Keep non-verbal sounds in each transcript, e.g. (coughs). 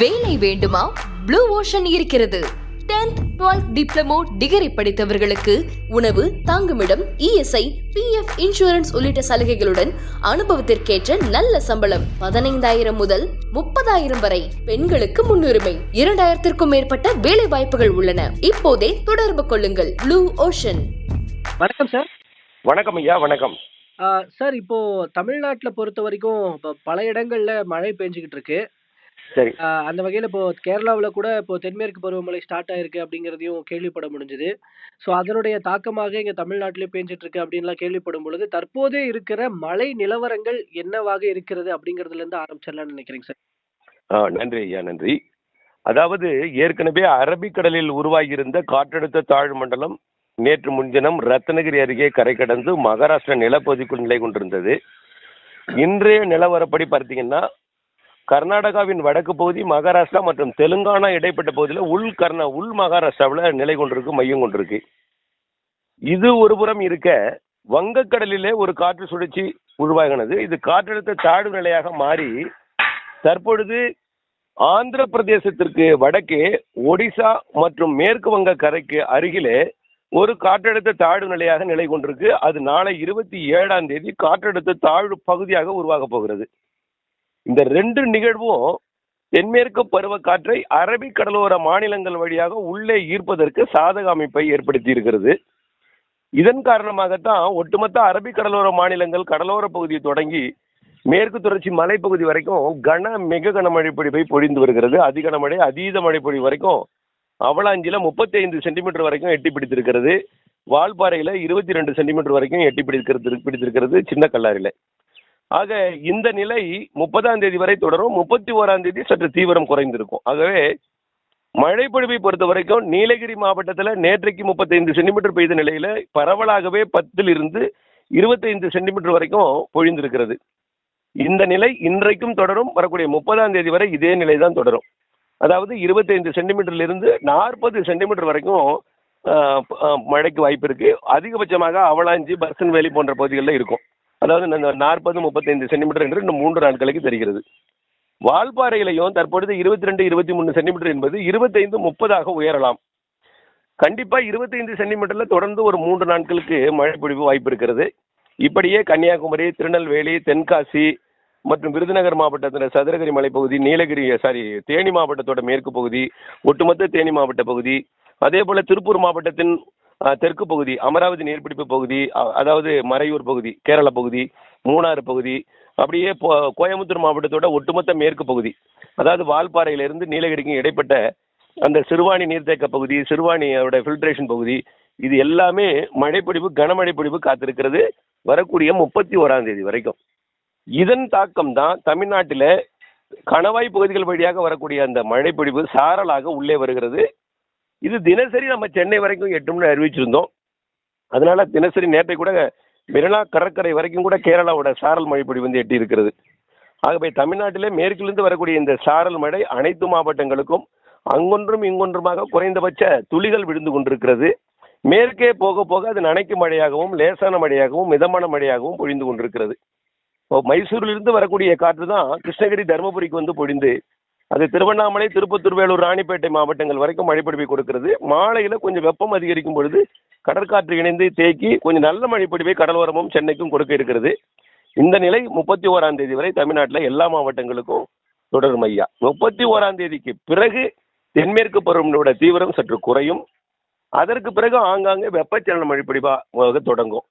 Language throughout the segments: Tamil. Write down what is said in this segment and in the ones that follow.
வேலை வேண்டுமா? ப்ளூ ஓஷன் இருக்கிறது. 10th 12th டிப்ளமோ டிகிரி படித்தவர்களுக்கு உணவு தங்குமிடம் இஎஸ்ஐ பிஎஃப் இன்சூரன்ஸ் உள்ளிட்ட சலுகைகளுடன் அனுபவத்திற்கேற்ற நல்ல சம்பளம். பதினைந்தாயிரம் முதல் முப்பதாயிரம் வரை பெண்களுக்கு முன்னுரிமை. இரண்டாயிரத்திற்கும் மேற்பட்ட வேலை வாய்ப்புகள் உள்ளன. இப்போதே தொடர்பு கொள்ளுங்கள். ப்ளூ ஓஷன் வணக்கம் சார் வணக்கம் ஐயா வணக்கம். சார் இப்போ தமிழ்நாட்டில் பொறுத்த வரைக்கும் இப்போ பல இடங்கள்ல மழை பெஞ்சுக்கிட்டு இருக்கு. சரி. அந்த வகையில் இப்போ கேரளாவில் கூட இப்போ தென்மேற்கு பருவமழை ஸ்டார்ட் ஆயிருக்கு அப்படிங்கிறதையும் கேள்விப்பட முடிஞ்சுது. ஸோ அதனுடைய தாக்கமாக இங்கே தமிழ்நாட்டிலே பெஞ்சிட்டு இருக்கு அப்படின்லாம் கேள்விப்படும் பொழுது தற்போதே இருக்கிற மழை நிலவரங்கள் என்னவாக இருக்கிறது அப்படிங்கிறதுல இருந்து ஆரம்பிச்சிடலாம்னு நினைக்கிறேங்க சார். நன்றி ஐயா நன்றி. அதாவது ஏற்கனவே அரபிக்கடலில் உருவாகியிருந்த காற்றழுத்த தாழ்வு மண்டலம் நேற்று முன்தினம் ரத்னகிரி அருகே கரை கடந்து மகாராஷ்டிரா நிலப்பகுதிக்குள் நிலை கொண்டிருந்தது. இன்றைய நிலவரப்படி பார்த்தீங்கன்னா கர்நாடகாவின் வடக்கு பகுதி மகாராஷ்டிரா மற்றும் தெலுங்கானா இடைப்பட்ட பகுதியில் உள் கர்நா உள் மகாராஷ்டிராவில் நிலை கொண்டிருக்கு மையம் கொண்டிருக்கு. இது ஒருபுறம் இருக்க வங்கக்கடலிலே ஒரு காற்று சுழற்சி உருவாகினது. இது காற்றழுத்த தாழ்வு நிலையாக மாறி தற்பொழுது ஆந்திர பிரதேசத்திற்கு வடக்கே ஒடிசா மற்றும் மேற்கு வங்க கரைக்கு அருகிலே ஒரு காற்றழுத்த தாழ்வு நிலையாக நிலை கொண்டிருக்கு. அது நாளை இருபத்தி ஏழாம் தேதி காற்றழுத்த தாழ்வு பகுதியாக உருவாக போகிறது. இந்த ரெண்டு நிகழ்வும் தென்மேற்கு பருவக்காற்றை அரபிக் கடலோர மாநிலங்கள் வழியாக உள்ளே ஈர்ப்பதற்கு சாதக அமைப்பை ஏற்படுத்தி இருக்கிறது இதன் காரணமாகத்தான் ஒட்டுமொத்த அரபிக் கடலோர மாநிலங்கள் கடலோர பகுதியை தொடங்கி மேற்கு தொடர்ச்சி மலைப்பகுதி வரைக்கும் கன மிக கனமழை பொழிவை பொழிந்து வருகிறது. அதிகனமழை அதீத மழை பொழிவு வரைக்கும் அவலாஞ்சில முப்பத்தி ஐந்து சென்டிமீட்டர் வரைக்கும் எட்டி பிடித்திருக்கிறது. வால்பாறையில இருபத்தி ரெண்டு சென்டிமீட்டர் வரைக்கும் எட்டி பிடிக்கிறது பிடித்திருக்கிறது சின்ன கல்லாரில ஆக இந்த நிலை முப்பதாம் தேதி வரை தொடரும். முப்பத்தி ஓராம் தேதி சற்று தீவிரம் குறைந்திருக்கும். ஆகவே மழைப்பொழிவை பொறுத்த வரைக்கும் நீலகிரி மாவட்டத்தில் நேற்றைக்கு முப்பத்தைந்து சென்டிமீட்டர் பெய்த நிலையில பரவலாகவே பத்தில் இருந்து இருபத்தைந்து சென்டிமீட்டர் வரைக்கும் பொழிந்திருக்கிறது. இந்த நிலை இன்றைக்கும் தொடரும். வரக்கூடிய முப்பதாம் தேதி வரை இதே நிலை தான் தொடரும். அதாவது இருபத்தைந்து சென்டிமீட்டர்லேருந்து நாற்பது சென்டிமீட்டர் வரைக்கும் மழைக்கு வாய்ப்பு இருக்கு அதிகபட்சமாக அவலாஞ்சி பர்சன் வேலி போன்ற பகுதிகளில் இருக்கும். அதாவது நாற்பது முப்பத்தைந்து சென்டிமீட்டர் என்று மூன்று நாட்களுக்கு தெரிகிறது. வால்பாறையிலையும் தற்பொழுது இருபத்தி ரெண்டு இருபத்தி மூணு சென்டிமீட்டர் என்பது இருபத்தைந்து முப்பதாக உயரலாம். கண்டிப்பா இருபத்தைந்து சென்டிமீட்டர்ல தொடர்ந்து ஒரு மூன்று நாட்களுக்கு மழை பொழிவு வாய்ப்பு இருக்கிறது. இப்படியே கன்னியாகுமரி திருநெல்வேலி தென்காசி மற்றும் விருதுநகர் மாவட்டத்தில் சதுரகிரி மலைப்பகுதி நீலகிரி சாரி தேனி மாவட்டத்தோட மேற்கு பகுதி ஒட்டுமொத்த தேனி மாவட்ட பகுதி அதே போல திருப்பூர் மாவட்டத்தின் தெற்கு பகுதி அமராவதி நீர்பிடிப்பு பகுதி அதாவது மறையூர் பகுதி கேரள பகுதி மூணாறு பகுதி அப்படியே போ- கோயம்புத்தூர் மாவட்டத்தோட ஒட்டுமொத்த மேற்கு பகுதி அதாவது வால்பாறையிலிருந்து நீலகிரிக்கும் இடைப்பட்ட அந்த சிறுவாணி நீர்த்தேக்க பகுதி சிறுவாணியோட ஃபில்ட்ரேஷன் பகுதி இது எல்லாமே மழைப்பிடிப்பு கனமழை காத்திருக்கிறது வரக்கூடிய முப்பத்தி ஓராம் தேதி வரைக்கும். இதன் தாக்கம் தான் தமிழ்நாட்டில் கணவாய் பகுதிகள் வழியாக வரக்கூடிய அந்த மழைப்பிடிப்பு சாரலாக உள்ளே வருகிறது. இது தினசரி நம்ம சென்னை வரைக்கும் எட்டும்னு அறிவிச்சிருந்தோம். அதனால தினசரி நேற்றை கூட மெரினா கடற்கரை வரைக்கும் கூட கேரளாவோட சாரல் மழைப்பொடி வந்து எட்டி இருக்கிறது. ஆகவே தமிழ்நாட்டிலே மேற்கிலிருந்து வரக்கூடிய இந்த சாரல் மழை அனைத்து மாவட்டங்களுக்கும் அங்கொன்றும் இங்கொன்றுமாக குறைந்தபட்ச துளிகள் விழுந்து கொண்டிருக்கிறது. மேற்கே போக போக அது நனைக்கும் மழையாகவும் லேசான மழையாகவும் மிதமான மழையாகவும் பொழிந்து கொண்டிருக்கிறது. இப்போ மைசூரிலிருந்து வரக்கூடிய காற்று தான் கிருஷ்ணகிரி தருமபுரிக்கு வந்து பொழிந்து அது திருவண்ணாமலை திருப்பத்தூர் வேலூர் ராணிப்பேட்டை மாவட்டங்கள் வரைக்கும் மழைப்பொழிவை கொடுக்கிறது. மாலையில கொஞ்சம் வெப்பம் அதிகரிக்கும் பொழுது கடற்காற்று இணைந்து தேக்கி கொஞ்சம் நல்ல மழைப்பொழிவை கடலோரமும் சென்னைக்கும் கொடுக்க இருக்கிறது. இந்த நிலை முப்பத்தி ஓராம் தேதி வரை தமிழ்நாட்டில் எல்லா மாவட்டங்களுக்கும் தொடரும் ஐயா. முப்பத்தி ஓராம் தேதிக்கு பிறகு தென்மேற்கு பருவமழையோட தீவிரம் சற்று குறையும். அதற்கு பிறகு ஆங்காங்கே வெப்பச்சலன மழைப்பொழிவாக தொடங்கும்.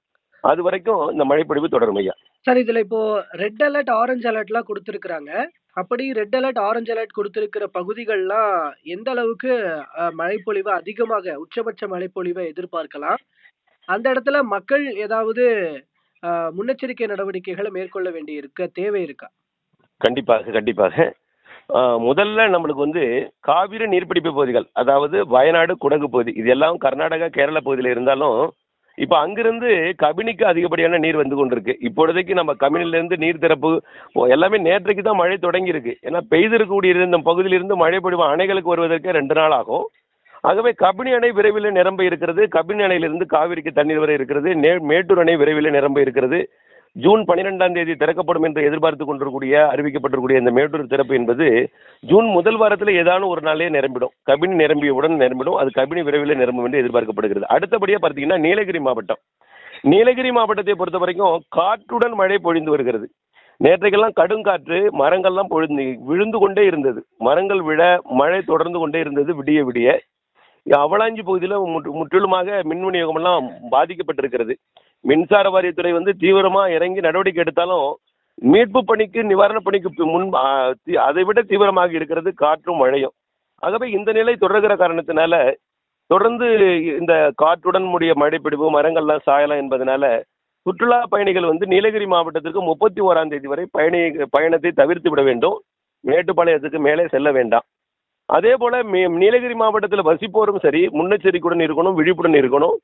அது வரைக்கும் இந்த மழைப்பொழிவு தொடரும் ஐயா. சார் இதுல இப்போ ரெட் அலர்ட் ஆரஞ்சு அலர்ட்லாம் கொடுத்துருக்குறாங்க. அப்படி ரெட் அலர்ட் ஆரஞ்சு அலர்ட் கொடுத்திருக்கிற பகுதிகள்லாம் எந்த அளவுக்கு மழைப்பொழிவு அதிகமாக உச்சபட்ச மழைப்பொழிவை எதிர்பார்க்கலாம். அந்த இடத்துல மக்கள் ஏதாவது முன்னெச்சரிக்கை நடவடிக்கைகளை மேற்கொள்ள வேண்டி இருக்க தேவை இருக்கா? கண்டிப்பாக கண்டிப்பாக. முதல்ல நம்மளுக்கு வந்து காவிரி நீர்பிடிப்பு பகுதிகள் அதாவது வயநாடு குடகு பகுதி இது எல்லாம் கர்நாடகா கேரளா பகுதியில் இருந்தாலும் இப்போ அங்கிருந்து கபினிக்கு அதிகப்படியான நீர் வந்து கொண்டிருக்கு. இப்பொழுதைக்கு நம்ம கபினிலிருந்து நீர் திறப்பு எல்லாமே நேற்றைக்கு தான் மழை தொடங்கி இருக்கு ஏன்னா பெய்திருக்கக்கூடிய இந்த பகுதியிலிருந்து மழை பொழிவு அணைகளுக்கு வருவதற்கு ரெண்டு நாள் ஆகும். ஆகவே கபினி அணை விரைவில் நிரம்ப இருக்கிறது. கபினி அணையிலிருந்து காவிரிக்கு தண்ணீர் வர இருக்கிறது. நே மேட்டூர் அணை விரைவில் நிரம்ப இருக்கிறது. ஜூன் பனிரெண்டாம் தேதி திறக்கப்படும் என்று எதிர்பார்த்து கொண்டிருக்கூடிய அறிவிக்கப்பட்டிருக்கூடிய இந்த மேட்டூர் திறப்பு என்பது ஜூன் முதல் வாரத்தில் ஏதானும் ஒரு நாளே நிரம்பிடும். கபினி நிரம்பியவுடன் நிரம்பிடும். அது கபினி விரைவில் நிரம்பும் என்று எதிர்பார்க்கப்படுகிறது. அடுத்தபடியாக பார்த்தீங்கன்னா நீலகிரி மாவட்டம். நீலகிரி மாவட்டத்தை பொறுத்த வரைக்கும் காற்றுடன் மழை பொழிந்து வருகிறது. நேற்றைக்கெல்லாம் கடுங்காற்று மரங்கள்லாம் பொழுந்து விழுந்து கொண்டே இருந்தது. மரங்கள் விழ மழை தொடர்ந்து கொண்டே இருந்தது விடிய விடிய. அவலாஞ்சி பகுதியில் முற்றிலுமாக மின் விநியோகமெல்லாம் பாதிக்கப்பட்டிருக்கிறது. மின்சார வாரியத்துறை வந்து தீவிரமா இறங்கி நடவடிக்கை எடுத்தாலும் மீட்பு பணிக்கு நிவாரணப் பணிக்கு முன் அதை விட தீவிரமாக இருக்கிறது காற்றும் மழையும். ஆகவே இந்த நிலை தொடர்கிற காரணத்தினால தொடர்ந்து இந்த காற்றுடன் முடிய மழைப்பிடிவு மரங்கள்லாம் சாயலாம் என்பதனால சுற்றுலா பயணிகள் வந்து நீலகிரி மாவட்டத்திற்கு முப்பத்தி ஓராம் தேதி வரை பயணி பயணத்தை தவிர்த்து விட வேண்டும். மேட்டுப்பாளையத்துக்கு மேலே செல்ல வேண்டாம். அதே போல மே- நீலகிரி மாவட்டத்தில் வசிப்போரும் சரி முன்னெச்சரிக்கையுடன் இருக்கணும் விழிப்புடன் இருக்கணும்.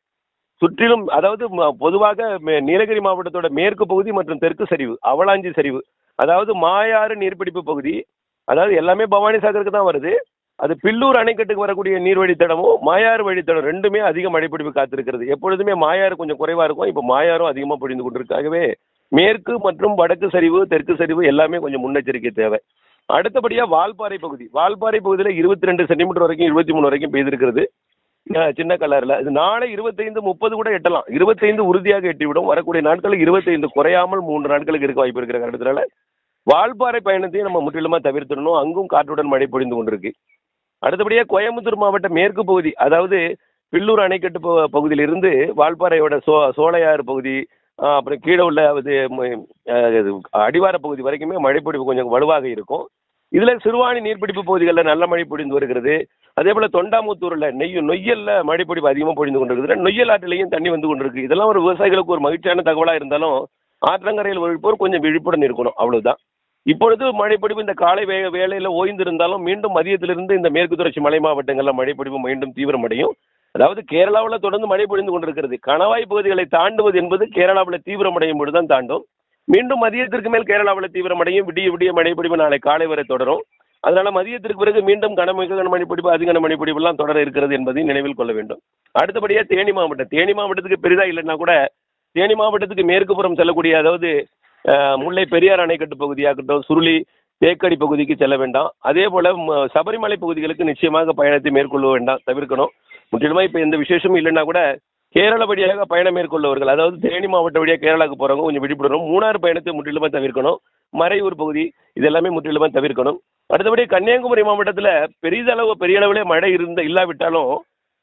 சுற்றிலும் அதாவது ம- பொதுவாக மே- நீலகிரி மாவட்டத்தோட மேற்கு பகுதி மற்றும் தெற்கு சரிவு அவலாஞ்சி சரிவு. அதாவது மாயாறு நீர்பிடிப்பு பகுதி அதாவது எல்லாமே பவானி சாகருக்கு தான் வருது. அது பில்லூர் அணைக்கட்டுக்கு வரக்கூடிய நீர் வழித்தடமும் மாயாறு வழித்தடம் ரெண்டுமே அதிக மழைப்பிடிப்பு காத்திருக்கிறது. எப்பொழுதுமே மாயாறு கொஞ்சம் குறைவா இருக்கும் இப்போ மாயாரும் அதிகமாக பொழிந்து கொண்டிருக்காகவே மேற்கு மற்றும் வடக்கு சரிவு தெற்கு சரிவு எல்லாமே கொஞ்சம் முன்னெச்சரிக்கை தேவை. அடுத்தபடியாக வால்பாறை பகுதி வால்பாறை பகுதியில் இருபத்தி ரெண்டு சென்டிமீட்டர் வரைக்கும் இருபத்தி மூணு வரைக்கும் பெய்திருக்கிறது. சின்ன கலரில் இது நாளை இருபத்தைந்து முப்பது கூட எட்டலாம். இருபத்தைந்து உறுதியாக எட்டிவிடும். வரக்கூடிய நாட்களில் இருபத்தைந்து குறையாமல் மூன்று நாட்களுக்கு இருக்க வாய்ப்பு இருக்கிற காரணத்தினால வால்பாறை பயணத்தையும் நம்ம முற்றிலுமா தவிர்த்திடணும். அங்கும் காற்றுடன் மழை பொழிந்து கொண்டிருக்கு. அடுத்தபடியாக கோயம்புத்தூர் மாவட்ட மேற்கு பகுதி அதாவது பில்லூர் அணைக்கட்டு ப- பகுதியிலிருந்து வால்பாறையோட சோ சோழையாறு பகுதி அப்புறம் கீழே உள்ள அது இது அடிவார பகுதி வரைக்குமே மழைப்பொழிவு கொஞ்சம் வலுவாக இருக்கும். இதில் சிறுவாணி நீர்பிடிப்பு பகுதிகளில் நல்ல மழை பொழிந்து வருகிறது. அதே போல் தொண்டாமுத்தூரில் நெய் நொய்யலில் மழைப்பொழிவு அதிகமாக பொழிந்து கொண்டிருக்குது. நொய்யல் ஆற்றிலையும் தண்ணி வந்து கொண்டிருக்கு. இதெல்லாம் ஒரு விவசாயிகளுக்கு ஒரு மகிழ்ச்சியான தகவலாக இருந்தாலும் ஆற்றங்கரையில் ஒழிப்போர் கொஞ்சம் விழிப்புடன் இருக்கணும். அவ்வளவுதான். இப்பொழுது மழைப்பொழிவு இந்த காலை வே வேளையில் ஓய்ந்திருந்தாலும் மீண்டும் மதியத்திலிருந்து இந்த மேற்கு தொடர்ச்சி மலை மாவட்டங்களில் மழைப்பொழிவு மீண்டும் தீவிரமடையும். அதாவது கேரளாவில் தொடர்ந்து மழை பொழிந்து கொண்டிருக்கிறது. கணவாய் பகுதிகளை தாண்டுவது என்பது கேரளாவில் தீவிரமடையும் பொழுதுதான் தாண்டும். மீண்டும் மதியத்திற்கு மேல் கேரளாவில் தீவிரமடையும் விடிய விடிய மழைப்பொழிவு நாளை காலை வரை தொடரும். அதனால மதியத்திற்கு பிறகு மீண்டும் கனமிக கனமழை பிடிப்பு அதிக கனமழை பிடிப்பெல்லாம் தொடர இருக்கிறது என்பதை நினைவில் கொள்ள வேண்டும். அடுத்தபடியாக தேனி மாவட்டம். தேனி மாவட்டத்துக்கு பெரிதா இல்லைன்னா கூட தேனி மாவட்டத்துக்கு மேற்கு புறம் செல்லக்கூடிய அதாவது முல்லை பெரியார் அணைக்கட்டு பகுதியாகட்டும் சுருளி தேக்கடி பகுதிக்கு செல்ல வேண்டாம். அதே போல சபரிமலை பகுதிகளுக்கு நிச்சயமாக பயணத்தை மேற்கொள்ள வேண்டாம் தவிர்க்கணும். முற்றிலுமா இப்போ எந்த விசேஷமும் இல்லைன்னா கூட கேரள வழியாக பயணம் மேற்கொள்ளவர்கள் அதாவது தேனி மாவட்ட வழியாக கேரளாவுக்கு போகிறவங்க கொஞ்சம் விழிப்புணரும் மூணாறு பயணத்தை முற்றிலுமா தவிர்க்கணும். மறையூர் பகுதி இதெல்லாமே முற்றிலுமா தவிர்க்கணும். அடுத்தபடி கன்னியாகுமரி மாவட்டத்தில் பெரிதளவு பெரிய அளவிலே மழை இருந்த இல்லாவிட்டாலும்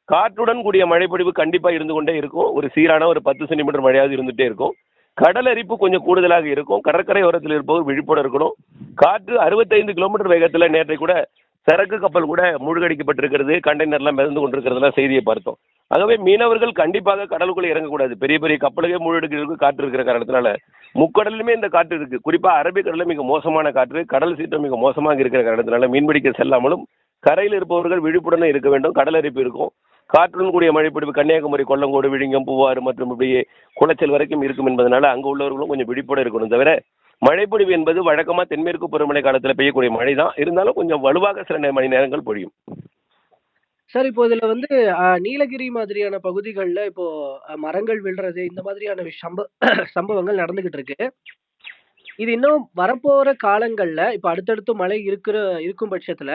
காற்றுடன் கூடிய மழைப்பொழிவு கண்டிப்பாக இருந்து கொண்டே இருக்கும். ஒரு சீரான ஒரு பத்து சென்டிமீட்டர் மழையாவது இருந்துகிட்டே இருக்கும். கடல் அரிப்பு கொஞ்சம் கூடுதலாக இருக்கும். கடற்கரை ஓரத்தில் இருப்பவர் விழிப்புடன் இருக்கணும். காற்று அறுபத்தைந்து கிலோமீட்டர் வேகத்தில் நேற்றை கூட சரக்கு கப்பல் கூட மூழ்கடிக்கப்பட்டிருக்கிறது கண்டெய்னர்லாம் மிதந்து கொண்டிருக்கிறதுலாம் செய்தியை பார்த்தோம். ஆகவே மீனவர்கள் கண்டிப்பாக கடலுக்குள்ளே இறங்கக்கூடாது. பெரிய பெரிய கப்பலுக்கே மூழ்கடிக்கிறதுக்கு காற்று இருக்கிற காரணத்தினால முக்கடலுமே இந்த காற்று இருக்கு. குறிப்பாக அரபிக்கடலில் மிக மோசமான காற்று கடல் சீற்றம் மிக மோசமாக இருக்கிற காரணத்தினால மீன்பிடிக்க செல்லாமலும் கரையில் இருப்பவர்கள் விழிப்புடன் இருக்க வேண்டும். கடல் அரிப்பு இருக்கும். காற்றுடன் கூடிய மழைப்பிடிப்பு கன்னியாகுமரி கொல்லங்கோடு விழிங்கம் பூவாறு மற்றும் இப்படியே குளச்சல் வரைக்கும் இருக்கும் என்பதனால அங்கே உள்ளவர்களும் கொஞ்சம் விழிப்புடன் இருக்கணும் தவிர மழைப்பொழிவு என்பது வழக்கமாக தென்மேற்கு பருவமழை காலத்தில் பெய்யக்கூடிய மழை தான் இருந்தாலும் கொஞ்சம் வலுவாக சில நே- மணி நேரங்கள் பொழியும். சார் இப்போ இதுல வந்து அஹ், நீலகிரி மாதிரியான பகுதிகளில் இப்போ அஹ், மரங்கள் விழுறது இந்த மாதிரியான விஷ- சம்ப (coughs) சம்பவங்கள் நடந்துகிட்டு இருக்கு. இது இன்னும் வரப்போற காலங்கள்ல இப்போ அடுத்தடுத்து மழை இருக்கிற இருக்கும் பட்சத்துல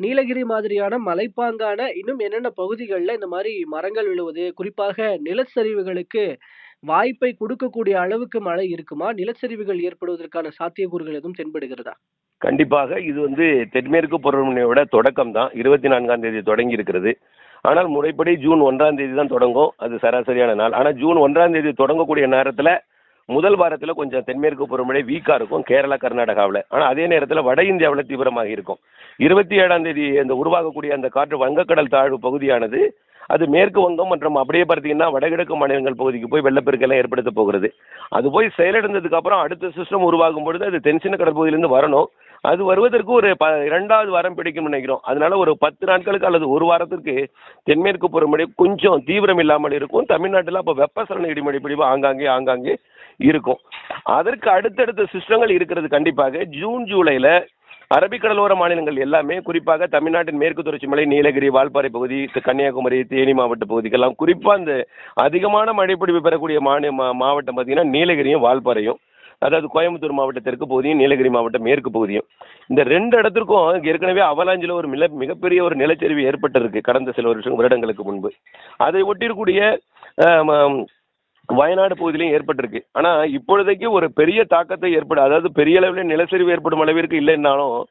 நீலகிரி மாதிரியான மலைப்பாங்கான இன்னும் என்னென்ன பகுதிகளில் இந்த மாதிரி மரங்கள் விழுவது குறிப்பாக நிலச்சரிவுகளுக்கு வாய்ப்பை கொடுக்கக்கூடிய அளவுக்கு மழை இருக்குமா? நிலச்சரிவுகள் ஏற்படுவதற்கான சாத்தியக்கூறுகள் எதுவும் தென்படுகிறதா? கண்டிப்பாக. இது வந்து தென்மேற்கு பருவமழையோட தொடக்கம் தான் இருபத்தி நான்காம் தேதி தொடங்கி இருக்கிறது ஆனால் முறைப்படி ஜூன் ஒன்றாம் தேதி தான் தொடங்கும். அது சராசரியான நாள். ஆனால் ஜூன் ஒன்றாம் தேதி தொடங்கக்கூடிய நேரத்தில் முதல் வாரத்தில் கொஞ்சம் தென்மேற்கு பருவமழை வீக்காக இருக்கும் கேரளா கர்நாடகாவில். ஆனால் அதே நேரத்தில் வட இந்தியாவில் தீவிரமாக இருக்கும். இருபத்தி ஏழாம் தேதி அந்த உருவாகக்கூடிய அந்த காற்று வங்கக்கடல் தாழ்வு பகுதியானது அது மேற்கு வங்கம் மற்றும் அப்படியே பார்த்தீங்கன்னா வடகிழக்கு மாநிலங்கள் பகுதிக்கு போய் வெள்ளப்பெருக்கெல்லாம் ஏற்படுத்த போகிறது. அது போய் செயலிழந்ததுக்கு அப்புறம் அடுத்த சிஸ்டம் உருவாகும் பொழுது அது தென்சின கடற்பகுதியிலேருந்து வரணும். அது வருவதற்கு ஒரு ப இரண்டாவது வாரம் பிடிக்கும்னு நினைக்கிறோம். அதனால ஒரு பத்து நாட்களுக்கு அல்லது ஒரு வாரத்திற்கு தென்மேற்கு பருவமழை கொஞ்சம் தீவிரம் இல்லாமல் இருக்கும். தமிழ்நாட்டில் அப்போ வெப்பசலன இடிமழை பிடிவு ஆங்காங்கே ஆங்காங்கே இருக்கும். அதற்கு அடுத்தடுத்த சிஸ்டங்கள் இருக்கிறது கண்டிப்பாக. ஜூன் ஜூலையில் அரபிக்கடலோர மாநிலங்கள் எல்லாமே குறிப்பாக தமிழ்நாட்டின் மேற்கு தொடர்ச்சி மலை நீலகிரி வால்பாறை பகுதி கன்னியாகுமரி தேனி மாவட்ட பகுதிக்கெல்லாம் குறிப்பாக அந்த அதிகமான மழைப்பிடிப்பு பெறக்கூடிய மாநில மா- மாவட்டம் பார்த்தீங்கன்னா நீலகிரியும் வால்பாறையும் அதாவது கோயம்புத்தூர் மாவட்ட தெற்கு பகுதியும் நீலகிரி மாவட்டம் மேற்கு பகுதியும். இந்த ரெண்டு இடத்திற்கும் ஏற்கனவே அவலாஞ்சில ஒரு மிக மிகப்பெரிய ஒரு நிலச்சரிவு ஏற்பட்டிருக்கு கடந்த சில வருஷம் வருடங்களுக்கு முன்பு. அதை ஒட்டியிருக்கூடிய ஆம், வயநாடு பகுதியிலையும் ஏற்பட்டிருக்கு. ஆனா இப்பொழுதைக்கு ஒரு பெரிய தாக்கத்தை ஏற்பட அதாவது பெரிய அளவில் நிலச்சரிவு ஏற்படும் அளவிற்கு இல்லைன்னாலும்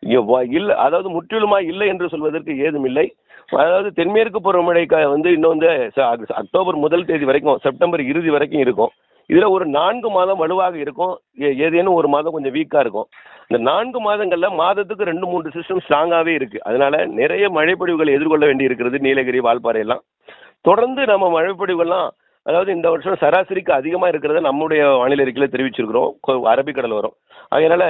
இங்க வ- இல்ல அதாவது முற்றிலுமா இல்லை என்று சொல்வதற்கு ஏதும் இல்லை. அதாவது தென்மேற்கு பருவமழை வந்து இன்னும் வந்து ச- அக்- அக்டோபர் முதல் தேதி வரைக்கும் செப்டம்பர் இறுதி வரைக்கும் இருக்கும். இதுல ஒரு நான்கு மாதம் வலுவாக இருக்கும். ஏ- ஏதேனும் ஒரு மாதம் கொஞ்சம் வீக்கா இருக்கும். இந்த நான்கு மாதங்கள்ல மாதத்துக்கு ரெண்டு மூன்று சிஸ்டம் ஸ்ட்ராங்காவே இருக்கு. அதனால நிறைய மழைப்பொழிவுகளை எதிர்கொள்ள வேண்டி இருக்கிறது நீலகிரி வால்பாறை எல்லாம் தொடர்ந்து நம்ம மழைப்பொழிவுகள்லாம் அதாவது இந்த வருஷம் சராசரிக்கு அதிகமா இருக்கிறத நம்முடைய வானிலை அறிக்கையில் தெரிவிச்சிருக்கிறோம். அரபிக்கடல் வரும். அதனால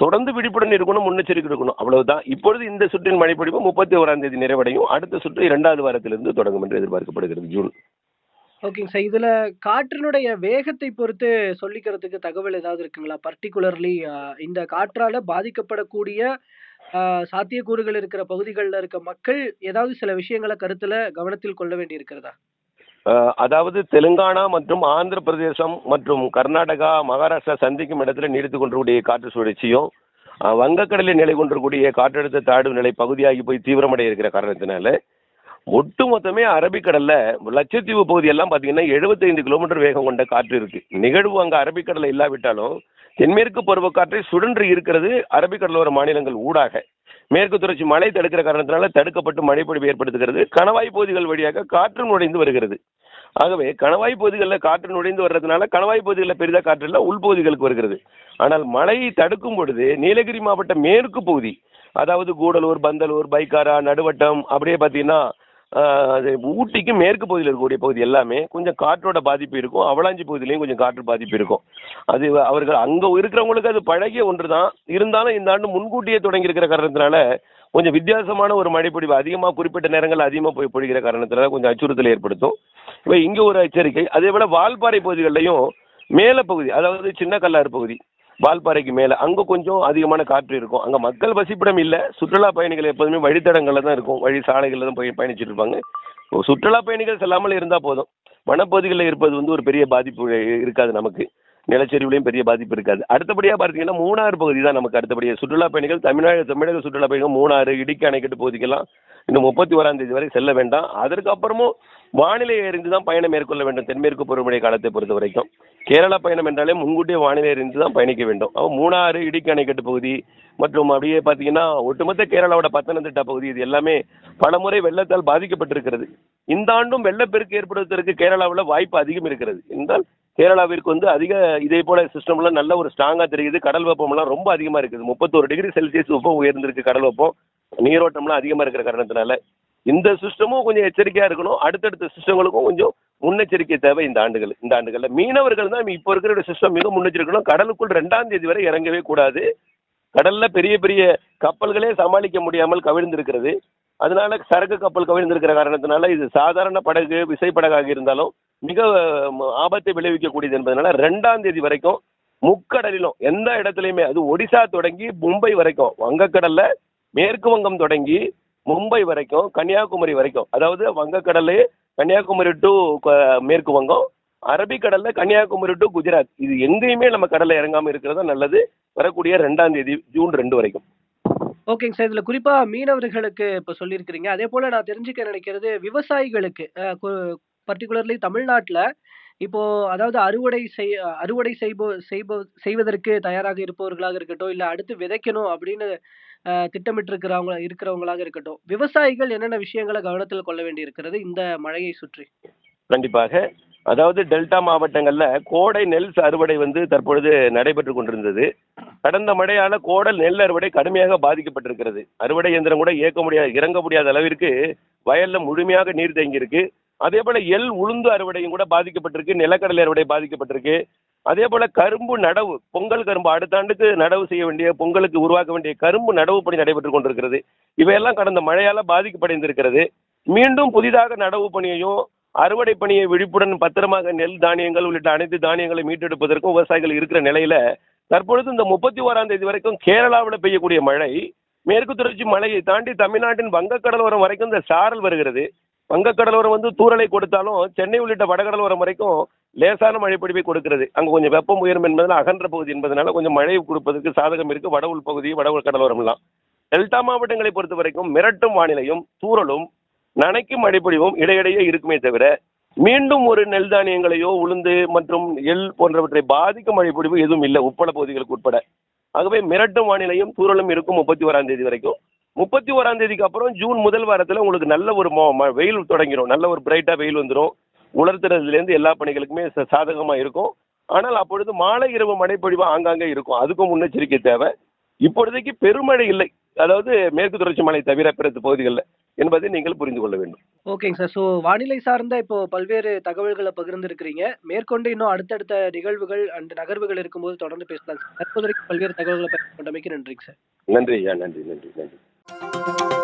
தொடர்ந்து விழிப்புடன் இருக்கணும் முன்னெச்சரிக்கை இருக்கணும். அவ்வளவுதான். இப்பொழுது இந்த சுற்றின் மழைப்பொழிவு முப்பத்தி ஓராம் தேதி நிறைவடையும். அடுத்த சுற்று இரண்டாவது வாரத்திலிருந்து தொடங்கும் என்று எதிர்பார்க்கப்படுகிறது ஜூன். ஓகேங்க சார் இதுல காற்றினுடைய வேகத்தை பொறுத்து சொல்லிக்கிறதுக்கு தகவல் ஏதாவது இருக்குங்களா? பர்டிகுலர்லி இந்த காற்றால பாதிக்கப்படக்கூடிய ஆஹ், சாத்தியக்கூறுகள் இருக்கிற பகுதிகளில் இருக்க மக்கள் ஏதாவது சில விஷயங்களை கருத்துல கவனத்தில் கொள்ள வேண்டி இருக்கிறதா அதாவது தெலுங்கானா மற்றும் ஆந்திர பிரதேசம் மற்றும் கர்நாடகா மகாராஷ்டிரா சந்திக்கும் இடத்துல நீடித்து கொண்டிருக்கூடிய காற்று சுழற்சியும் வங்கக்கடலில் நிலை கொண்டிருக்கூடிய காற்றழுத்த தாழ்வு நிலை பகுதியாகி போய் தீவிரமடைய இருக்கிற காரணத்தினால ஒட்டுமொத்தமே அரபிக்கடல்ல லட்சத்தீவு பகுதியெல்லாம் பார்த்தீங்கன்னா 75 கிலோமீட்டர் வேகம் கொண்ட காற்று இருக்கு. நிகழ்வு அங்க அரபிக்கடலை இல்லாவிட்டாலும் தென்மேற்கு பருவக்காற்றை சுழன்று இருக்கிறது அரபிக்கடலோர மாநிலங்கள் ஊடாக. மேற்கு தொடர்ச்சி மழை தடுக்கிற காரணத்தினால தடுக்கப்பட்டு மழைப்பொழிவு ஏற்படுத்துகிறது. கணவாய் பகுதிகள் வழியாக காற்று நுழைந்து வருகிறது. ஆகவே கணவாய் பகுதிகளில் காற்று நுழைந்து வர்றதுனால கணவாய் பகுதிகளில் பெரிதாக காற்று இல்லை உள்பகுதிகளுக்கு வருகிறது. ஆனால் மழையை தடுக்கும் பொழுது நீலகிரி மாவட்ட மேற்கு பகுதி அதாவது கூடலூர் பந்தலூர் பைக்காரா நடுவட்டம் அப்படியே பார்த்தீங்கன்னா அது ஊட்டிக்கு மேற்கு பகுதியில் இருக்கக்கூடிய பகுதி எல்லாமே கொஞ்சம் காற்றோட பாதிப்பு இருக்கும். அவலாஞ்சி பகுதியிலையும் கொஞ்சம் காற்று பாதிப்பு இருக்கும். அது அவர்கள் அங்கே இருக்கிறவங்களுக்கு அது பழகிய ஒன்று தான் இருந்தாலும் இந்த ஆண்டு முன்கூட்டியே தொடங்கியிருக்கிற காரணத்தினால கொஞ்சம் வித்தியாசமான ஒரு மழைப்பொழிவு அதிகமாக குறிப்பிட்ட நேரங்கள் அதிகமாக போய் பொழிகிற காரணத்தினால கொஞ்சம் அச்சுறுத்தல் ஏற்படுத்தும். இப்போ இங்கே ஒரு எச்சரிக்கை. அதே போல் வால்பாறை பகுதிகளிலையும் மேலே பகுதி அதாவது சின்ன கல்லாறு பகுதி வால்பாறைக்கு மேலே அங்கே கொஞ்சம் அதிகமான காற்று இருக்கும். அங்கே மக்கள் வசிப்பிடம் இல்லை சுற்றுலா பயணிகள் எப்போதுமே வழித்தடங்களில் தான் இருக்கும். வழி சாலைகளில் தான் போய் பயணிச்சுட்டு இருப்பாங்க. இப்போ சுற்றுலா பயணிகள் செல்லாமல் இருந்தால் போதும். வனப்பகுதிகளில் இருப்பது வந்து ஒரு பெரிய பாதிப்பு இருக்காது நமக்கு. நிலச்சரிவுலையும் பெரிய பாதிப்பு இருக்காது. அடுத்தபடியாக பார்த்தீங்கன்னா மூணாறு பகுதி தான் நமக்கு அடுத்தபடியாக சுற்றுலா பயணிகள் தமிழ்நாடு தமிழக சுற்றுலா பயணிகள் மூணாறு இடுக்கி அணைக்கட்டு பகுதிக்கெல்லாம் இன்னும் முப்பத்தி ஓராம் தேதி வரை செல்ல வேண்டாம். அதற்கப்புறமும் வானிலை அறிந்து தான் பயணம் மேற்கொள்ள வேண்டும். தென்மேற்கு பருவமழை காலத்தை பொறுத்த வரைக்கும். கேரளா பயணம் என்றாலே முன்கூட்டியே வானிலை அறிந்து தான் பயணிக்க வேண்டும். அப்போ மூணாறு இடுக்கி அணைக்கட்டு பகுதி மற்றும் அப்படியே பார்த்தீங்கன்னா ஒட்டுமொத்த கேரளாவோட பத்தனந்திட்டா பகுதி இது எல்லாமே பலமுறை வெள்ளத்தால் பாதிக்கப்பட்டிருக்கிறது. இந்த ஆண்டும் வெள்ளப்பெருக்கு ஏற்படுவதற்கு கேரளாவில் வாய்ப்பு அதிகம் இருக்கிறது. என்றால் கேரளாவிற்கு வந்து அதிக இதே போல சிஸ்டம்லாம் நல்ல ஒரு ஸ்ட்ராங்காக தெரியுது. கடல் வெப்பம்லாம் ரொம்ப அதிகமாக இருக்குது. முப்பத்தோரு டிகிரி செல்சியஸ் வெப்பம் உயர்ந்திருக்கு கடல் வெப்பம். நீரோட்டம்லாம் அதிகமாக இருக்கிற காரணத்தினால இந்த சிஸ்டமும் கொஞ்சம் எச்சரிக்கையா இருக்கணும். அடுத்தடுத்த சிஸ்டங்களுக்கும் கொஞ்சம் முன்னெச்சரிக்கை தேவை இந்த ஆண்டுகள் இந்த ஆண்டுகளில். மீனவர்கள் தான் இப்போ இருக்கிற சிஸ்டம் மிக முன்னெச்சரிக்கணும். கடலுக்குள் ரெண்டாம் தேதி வரை இறங்கவே கூடாது. கடல்ல பெரிய பெரிய கப்பல்களே சமாளிக்க முடியாமல் கவிழ்ந்திருக்கிறது. அதனால சரக்கு கப்பல் கவிழ்ந்திருக்கிற காரணத்தினால இது சாதாரண படகு விசைப்படகாக இருந்தாலும் மிக ஆபத்தை விளைவிக்கக்கூடியது என்பதனால ரெண்டாம் தேதி வரைக்கும் முக்கடலிலும் எந்த இடத்துலையுமே அது ஒடிசா தொடங்கி மும்பை வரைக்கும் வங்கக்கடல்ல மேற்கு வங்கம் தொடங்கி மும்பை வரைக்கும் கன்னியாகுமரி வரைக்கும். அதாவது வங்கக்கடல் கன்னியாகுமரி டு மேற்கு வங்கம் அரபிக்கடல்ல கன்னியாகுமரி டு குஜராத். இது எங்கேயுமே நம்ம கடல்ல இறங்காம இருக்கிறது நல்லது. வரக்கூடிய ரெண்டாம் தேதி ஜூன் ரெண்டு வரைக்கும். ஓகேங்க சார் இதுல குறிப்பா மீனவர்களுக்கு இப்ப சொல்லியிருக்கிறீங்க. அதே போல நான் தெரிஞ்சுக்க நினைக்கிறது விவசாயிகளுக்கு பர்டிகுலர்லி தமிழ்நாட்டுல இப்போ அதாவது அறுவடை செய் அறுவடை செய்போ செய்போ செய்வதற்கு தயாராக இருப்பவர்களாக இருக்கட்டும் இல்ல அடுத்து விதைக்கணும் அப்படின்னு திட்டமிட்டிருக்கிறவங்க இருக்கிறவங்களாக இருக்கட்டும். விவசாயிகள் என்னென்ன விஷயங்களை கவனத்தில் கொள்ள வேண்டி இருக்கிறது இந்த மழையை சுற்றி? கண்டிப்பாக. அதாவது டெல்டா மாவட்டங்கள்ல கோடை நெல் அறுவடை வந்து தற்பொழுது நடைபெற்று கொண்டிருந்தது. கடந்த மழையால கோடல் நெல் அறுவடை கடுமையாக பாதிக்கப்பட்டிருக்கிறது. அறுவடை இயந்திரம் கூட இயக்க முடியாது இறங்க முடியாத அளவிற்கு வயல்ல முழுமையாக நீர் தேங்கியிருக்கு. அதே போல எள் உளுந்து அறுவடையும் கூட பாதிக்கப்பட்டிருக்கு. நிலக்கடலை அறுவடை பாதிக்கப்பட்டிருக்கு. அதே போல கரும்பு நடவு பொங்கல் கரும்பு அடுத்த ஆண்டுக்கு நடவு செய்ய வேண்டிய பொங்கலுக்கு உருவாக்க வேண்டிய கரும்பு நடவு பணி நடைபெற்று கொண்டிருக்கிறது. இவையெல்லாம் கடந்த மழையால பாதிக்கப்படைந்திருக்கிறது. மீண்டும் புதிதாக நடவு பணியையும் அறுவடை பணியை விழிப்புடன் பத்திரமாக நெல் தானியங்கள் உள்ளிட்ட அனைத்து தானியங்களை மீட்டெடுப்பதற்கும் விவசாயிகள் இருக்கிற நிலையில தற்பொழுது இந்த முப்பத்தி ஓராம் தேதி வரைக்கும் கேரளாவில் பெய்யக்கூடிய மழை மேற்கு தொடர்ச்சி மலையை தாண்டி தமிழ்நாட்டின் வங்கக்கடலோரம் வரைக்கும் இந்த சாரல் வருகிறது. வங்கக்கடலோரம் வந்து தூறலை கொடுத்தாலும் சென்னை உள்ளிட்ட வடகடலோரம் வரைக்கும் லேசான மழைப்பொழிவை கொடுக்கிறது. அங்கே கொஞ்சம் வெப்பம் உயரும் என்பதனால் அகன்ற பகுதி என்பதனால கொஞ்சம் மழை கொடுப்பதற்கு சாதகம் இருக்கு. வட உள் பகுதி வட உள் கடலோரம்லாம். டெல்டா மாவட்டங்களை பொறுத்த வரைக்கும் மிரட்டும் வானிலையும் தூறலும் நனைக்கும் மழைப்பொழிவும் இடையிடையே இருக்குமே தவிர மீண்டும் ஒரு நெல் தானியங்களையோ உளுந்து மற்றும் எள் போன்றவற்றை பாதிக்கும் மழைப்பொழிவு எதுவும் இல்லை உப்பள பகுதிகளுக்கு உட்பட. ஆகவே மிரட்டும் வானிலையும் தூறலும் இருக்கும் முப்பத்தி ஓராம் தேதி வரைக்கும். முப்பத்தி ஓராம் தேதிக்கு அப்புறம் ஜூன் முதல் வாரத்தில் உங்களுக்கு நல்ல ஒரு ம- வெயில் தொடங்கிடும் நல்ல ஒரு பிரைட்டாக வெயில் வந்துடும் உலர்த்துறதுலேருந்து எல்லா பணிகளுக்குமே ச- சாதகமா இருக்கும். ஆனால் அப்பொழுது மாலை இரவு மழைப்பொழிவு ஆங்காங்கே இருக்கும். அதுக்கும் முன்னெச்சரிக்கை தேவை. இப்பொழுதைக்கு பெருமழை இல்லை. அதாவது மேற்கு தொடர்ச்சி மலை தவிர பிற பகுதிகளில் என்பதை நீங்கள் புரிந்து கொள்ள வேண்டும். ஓகேங்க சார். ஸோ வானிலை சார்ந்த இப்போ பல்வேறு தகவல்களை பகிர்ந்துருக்கிறீங்க. மேற்கொண்டு இன்னும் அடுத்தடுத்த நிகழ்வுகள் அண்ட் நகர்வுகள் இருக்கும்போது தொடர்ந்து பேசலாம் சார். தற்போதைக்கு பல்வேறு தகவல்களை பகிர்ந்து கொண்டமைக்கு நன்றிங்க சார். நன்றி நன்றி நன்றி நன்றி.